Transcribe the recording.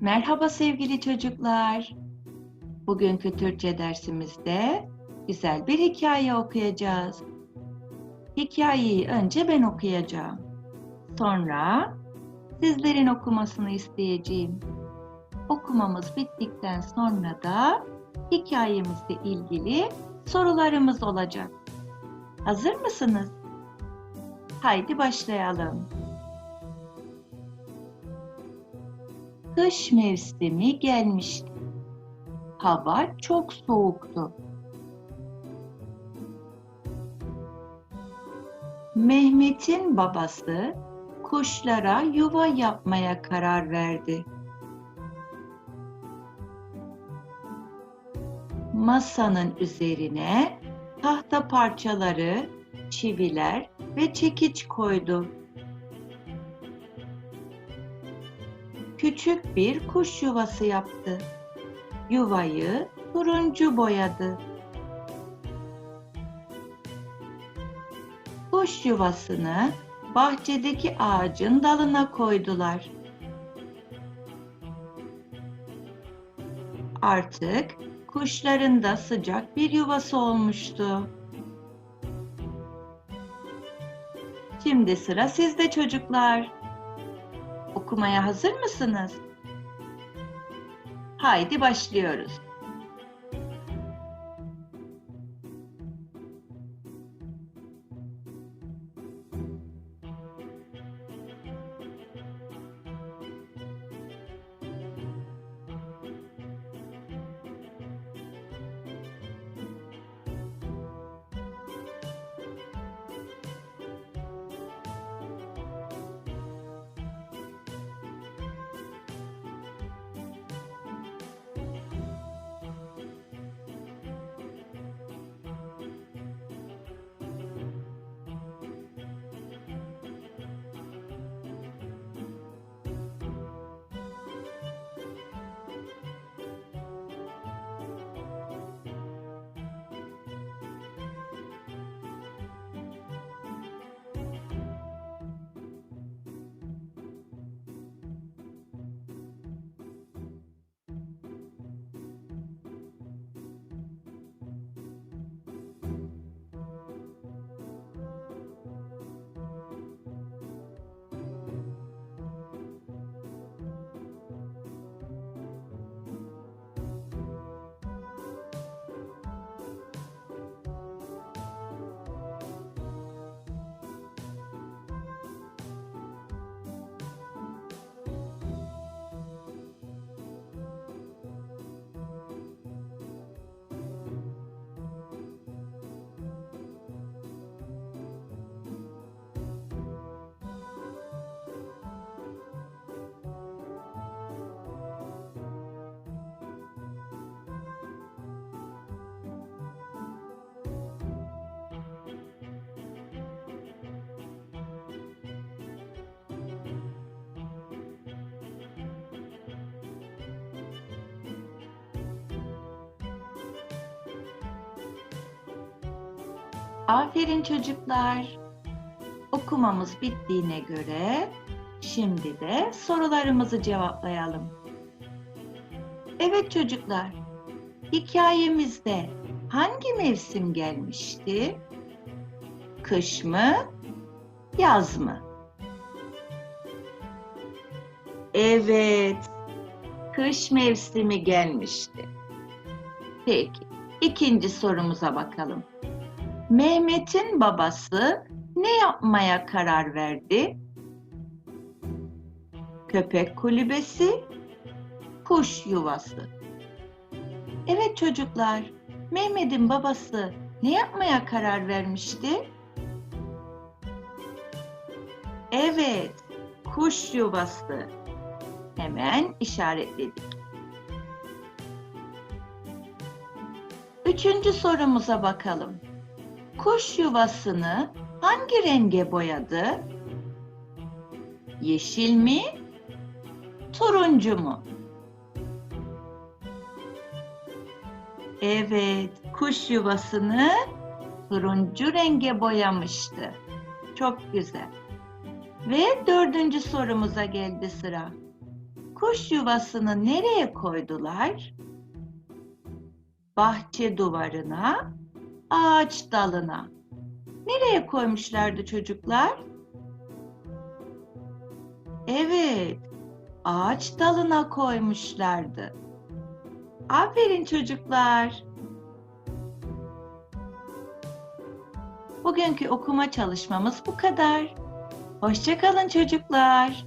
Merhaba sevgili çocuklar. Bugünkü Türkçe dersimizde güzel bir hikaye okuyacağız. Hikayeyi önce ben okuyacağım. Sonra sizlerin okumasını isteyeceğim. Okumamız bittikten sonra da hikayemizle ilgili sorularımız olacak. Hazır mısınız? Haydi başlayalım. Kış mevsimi gelmişti. Hava çok soğuktu. Mehmet'in babası kuşlara yuva yapmaya karar verdi. Masanın üzerine tahta parçaları, çiviler ve çekiç koydu. Küçük bir kuş yuvası yaptı. Yuvayı turuncu boyadı. Kuş yuvasını bahçedeki ağacın dalına koydular. Artık kuşların da sıcak bir yuvası olmuştu. Şimdi sıra sizde çocuklar. Okumaya hazır mısınız? Haydi başlıyoruz. Aferin çocuklar. Okumamız bittiğine göre şimdi de sorularımızı cevaplayalım. Evet çocuklar. Hikayemizde hangi mevsim gelmişti? Kış mı? Yaz mı? Evet. Kış mevsimi gelmişti. Peki. ikinci sorumuza bakalım. Mehmet'in babası ne yapmaya karar verdi? Köpek kulübesi, kuş yuvası. Evet çocuklar, Mehmet'in babası ne yapmaya karar vermişti? Evet, kuş yuvası. Hemen işaretledik. Üçüncü sorumuza bakalım kuş yuvasını hangi renge boyadı? Yeşil mi? Turuncu mu? Evet, kuş yuvasını turuncu renge boyamıştı. Çok güzel. Ve dördüncü sorumuza geldi sıra. Kuş yuvasını nereye koydular? Bahçe duvarına, ağaç dalına. Nereye koymuşlardı çocuklar? Evet, ağaç dalına koymuşlardı. Aferin çocuklar. Bugünkü okuma çalışmamız bu kadar. Hoşça kalın çocuklar.